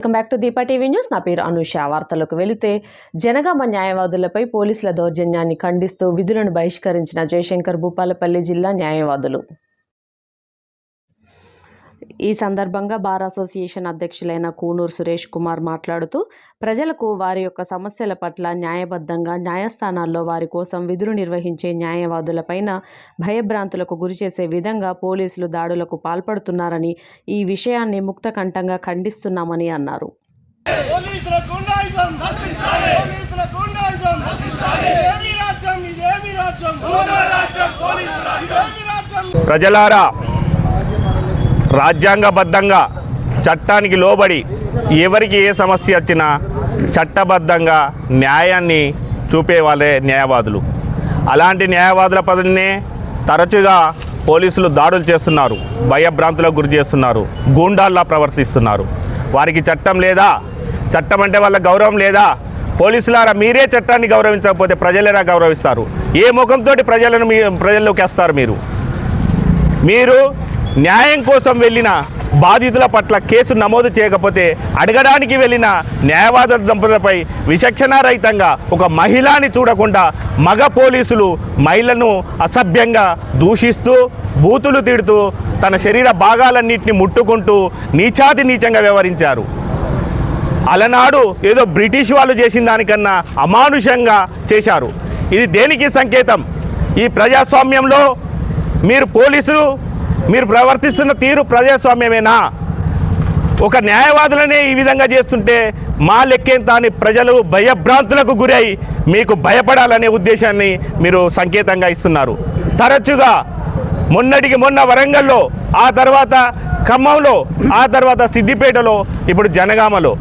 Welcome back to Deepa TV news నా పేరు అనుష. వార్తలకు వెళితే జనగామ న్యాయవాదులపై పోలీసుల దౌర్జన్యాన్ని ఖండిస్తూ విధులను బహిష్కరించిన జయశంకర్ భూపాలపల్లి జిల్లా న్యాయవాదులు. ఈ సందర్భంగా బార్ అసోసియేషన్ అధ్యక్షులైన కూనూరు సురేష్ కుమార్ మాట్లాడుతూ ప్రజలకు వారి యొక్క సమస్యల పట్ల న్యాయబద్ధంగా న్యాయస్థానాల్లో వారి కోసం విధులు నిర్వహించే న్యాయవాదులపైన భయభ్రాంతులకు గురిచేసే విధంగా పోలీసులు దాడులకు పాల్పడుతున్నారని ఈ విషయాన్ని ముక్తకంఠంగా ఖండిస్తున్నామని అన్నారు. పోలీసుల రాజ్యాంగబద్ధంగా చట్టానికి లోబడి ఎవరికి ఏ సమస్య వచ్చినా చట్టబద్ధంగా న్యాయాన్ని చూపే వాళ్ళే న్యాయవాదులు. అలాంటి న్యాయవాదుల పదవినే తరచుగా పోలీసులు దాడులు చేస్తున్నారు భయభ్రాంతులకు గురి చేస్తున్నారు గూండాల్లా ప్రవర్తిస్తున్నారు. వారికి చట్టం లేదా? చట్టం అంటే వాళ్ళ గౌరవం లేదా? పోలీసులారా మీరే చట్టాన్ని గౌరవించకపోతే ప్రజలేరా గౌరవిస్తారు? ఏ ముఖంతో ప్రజలను మీ ప్రజల్లోకి వస్తారు మీరు? మీరు న్యాయం కోసం వెళ్ళిన బాధితుల పట్ల కేసు నమోదు చేయకపోతే అడగడానికి వెళ్ళిన న్యాయవాద దంపతులపై విచక్షణారహితంగా ఒక మహిళని చూడకుండా మగ పోలీసులు మహిళను అసభ్యంగా దూషిస్తూ బూతులు తిడుతూ తన శరీర భాగాలన్నింటినీ ముట్టుకుంటూ నీచాతి నీచంగా వ్యవహరించారు. అలనాడు ఏదో బ్రిటిష్ వాళ్ళు చేసిన దానికన్నా అమానుషంగా చేశారు. ఇది దేనికి సంకేతం? ఈ ప్రజాస్వామ్యంలో మీరు పోలీసులు మీరు ప్రవర్తిస్తున్న తీరు ప్రజాస్వామ్యమేనా? ఒక న్యాయవాదులనే ఈ విధంగా చేస్తుంటే మా లెక్కేంత అని ప్రజలు భయభ్రాంతులకు గురై మీకు భయపడాలనే ఉద్దేశాన్ని మీరు సంకేతంగా ఇస్తున్నారు. తరచుగా మొన్నటికి మొన్న వరంగల్లో ఆ తర్వాత ఖమ్మంలో ఆ తర్వాత సిద్దిపేటలో ఇప్పుడు జనగామలో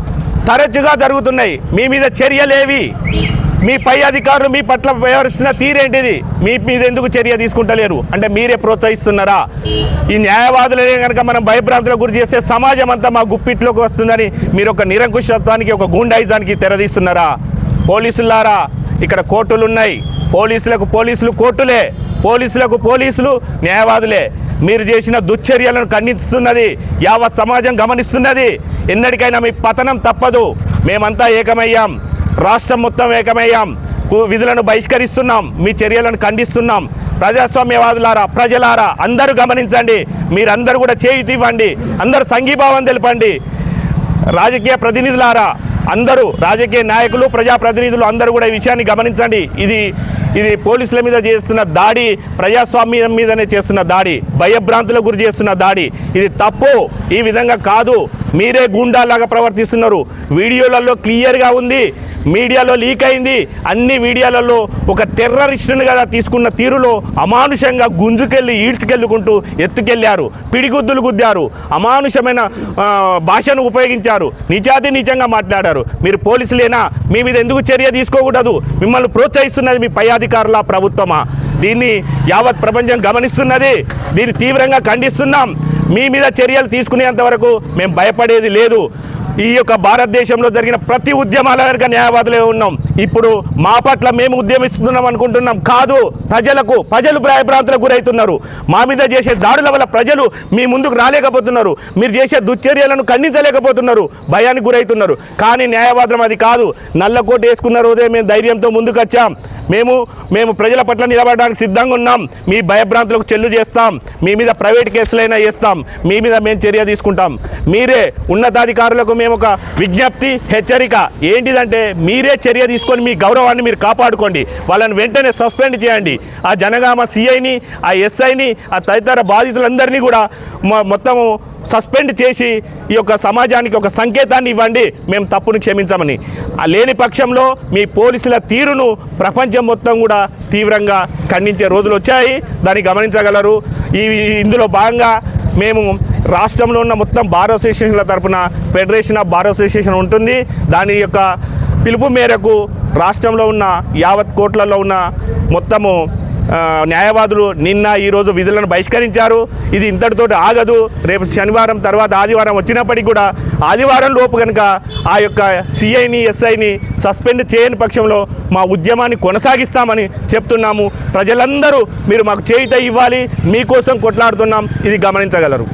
తరచుగా జరుగుతున్నాయి. మీ మీద చర్యలేవి? మీ పై అధికారులు మీ పట్ల వ్యవహరిస్తున్న తీరేంటిది? మీ మీద ఎందుకు చర్య తీసుకుంటలేరు? అంటే మీరే ప్రోత్సహిస్తున్నారా? ఈ న్యాయవాదులనే కనుక మనం భయభ్రాంతులకు గురి చేస్తే సమాజం అంతా మా గుప్పిట్లోకి వస్తుందని మీరు ఒక నిరంకుశత్వానికి ఒక గూండాయిజానికి తెరదీస్తున్నారా? పోలీసులారా ఇక్కడ కోర్టులు ఉన్నాయి పోలీసులకు పోలీసులు కోర్టులే. పోలీసులకు పోలీసులు న్యాయవాదులే. మీరు చేసిన దుశ్చర్యలను ఖండిస్తున్నది యావత్ సమాజం గమనిస్తున్నది. ఎన్నటికైనా మీ పతనం తప్పదు. మేమంతా ఏకమయ్యాం. రాష్ట్రం మొత్తం ఏకమయ్యాం. కు- విధులను బహిష్కరిస్తున్నాం. మీ చర్యలను ఖండిస్తున్నాం. ప్రజాస్వామ్యవాదులారా ప్రజలారా అందరూ గమనించండి. మీరందరూ కూడా చేయి ఇవ్వండి అందరూ సంఘీభావం తెలపండి. రాజకీయ ప్రతినిధులారా అందరూ రాజకీయ నాయకులు ప్రజాప్రతినిధులు అందరూ కూడా ఈ విషయాన్ని గమనించండి. ఇది ఇది పోలీసుల మీద చేస్తున్న దాడి ప్రజాస్వామ్యం మీదనే చేస్తున్న దాడి భయభ్రాంతులకు గురి చేస్తున్న దాడి. ఇది తప్పు ఈ విధంగా కాదు. మీరే గూండాలాగా ప్రవర్తిస్తున్నారు. వీడియోలలో క్లియర్గా ఉంది. మీడియాలో లీక్ అయింది. అన్ని మీడియాలలో ఒక టెర్రరిస్టుని కదా తీసుకున్న తీరులో అమానుషంగా గుంజుకెళ్ళి ఈడ్చుకెళ్ళుకుంటూ ఎత్తుకెళ్ళారు. పిడిగుద్దులు గుద్దారు. అమానుషమైన భాషను ఉపయోగించారు. నిజాతి నిజంగా మాట్లాడారు. మీరు పోలీసులేనా? మీ మీద ఎందుకు చర్య తీసుకోకూడదు? మిమ్మల్ని ప్రోత్సహిస్తున్నది మీ పై అధికారుల ప్రభుత్వమా? దీన్ని యావత్ ప్రపంచం గమనిస్తున్నది. దీన్ని తీవ్రంగా ఖండిస్తున్నాం. మీ మీద చర్యలు తీసుకునేంత వరకు మేము భయపడేది లేదు. ఈ యొక్క భారతదేశంలో జరిగిన ప్రతి ఉద్యమాల వెనుక న్యాయవాదులే ఉన్నాం. ఇప్పుడు మా పట్ల మేము ఉద్యమిస్తున్నాం అనుకుంటున్నాం. కాదు ప్రజలకు ప్రజలు భయభ్రాంతులకు గురవుతున్నారు. మా మీద చేసే దాడుల వల్ల ప్రజలు మీ ముందుకు రాలేకపోతున్నారు. మీరు చేసే దుశ్చర్యలను ఖండించలేకపోతున్నారు. భయానికి గురవుతున్నారు. కానీ న్యాయవాదం అది కాదు. నల్లకోట వేసుకున్న రోజే మేము ధైర్యంతో ముందుకు వచ్చాం. మేము మేము ప్రజల పట్ల నిలబడడానికి సిద్ధంగా ఉన్నాం. మీ భయభ్రాంతులకు చెల్లు చేస్తాం. మీ మీద ప్రైవేట్ కేసులైనా చేస్తాం మీ మీద మేము చర్య తీసుకుంటాం. మీరే ఉన్నతాధికారులకు మేము ఒక విజ్ఞప్తి హెచ్చరిక. ఏంటిదంటే మీరే చర్య తీసుకొని మీ గౌరవాన్ని మీరు కాపాడుకోండి. వాళ్ళని వెంటనే సస్పెండ్ చేయండి. ఆ జనగామ సిఐని ఆ ఎస్ఐని ఆ తదితర బాధితులందరినీ కూడా మొత్తము సస్పెండ్ చేసి ఈ యొక్క సమాజానికి ఒక సంకేతాన్ని ఇవ్వండి. మేము తప్పును క్షమించమని. లేని పక్షంలో మీ పోలీసుల తీరును ప్రపంచం మొత్తం కూడా తీవ్రంగా ఖండించే రోజులు వచ్చాయి. దాన్ని గమనించగలరు. ఈ ఇందులో భాగంగా మేము రాష్ట్రంలో ఉన్న మొత్తం బార్ అసోసియేషన్ల తరపున ఫెడరేషన్ ఆఫ్ బార్ అసోసియేషన్ ఉంటుంది. దాని యొక్క పిలుపు మేరకు రాష్ట్రంలో ఉన్న యావత్ కోట్లలో ఉన్న మొత్తము న్యాయవాదులు నిన్న ఈరోజు విధులను బహిష్కరించారు. ఇది ఇంతటితో ఆగదు. రేపు శనివారం తర్వాత ఆదివారం వచ్చినప్పటికీ కూడా ఆదివారం లోపు కనుక ఆ యొక్క సిఐని ఎస్ఐని సస్పెండ్ చేయని పక్షంలో మా ఉద్యమాన్ని కొనసాగిస్తామని చెప్తున్నాము. ప్రజలందరూ మీరు మాకు చేయిత ఇవ్వాలి. మీకోసం కొట్లాడుతున్నాం. ఇది గమనించగలరు.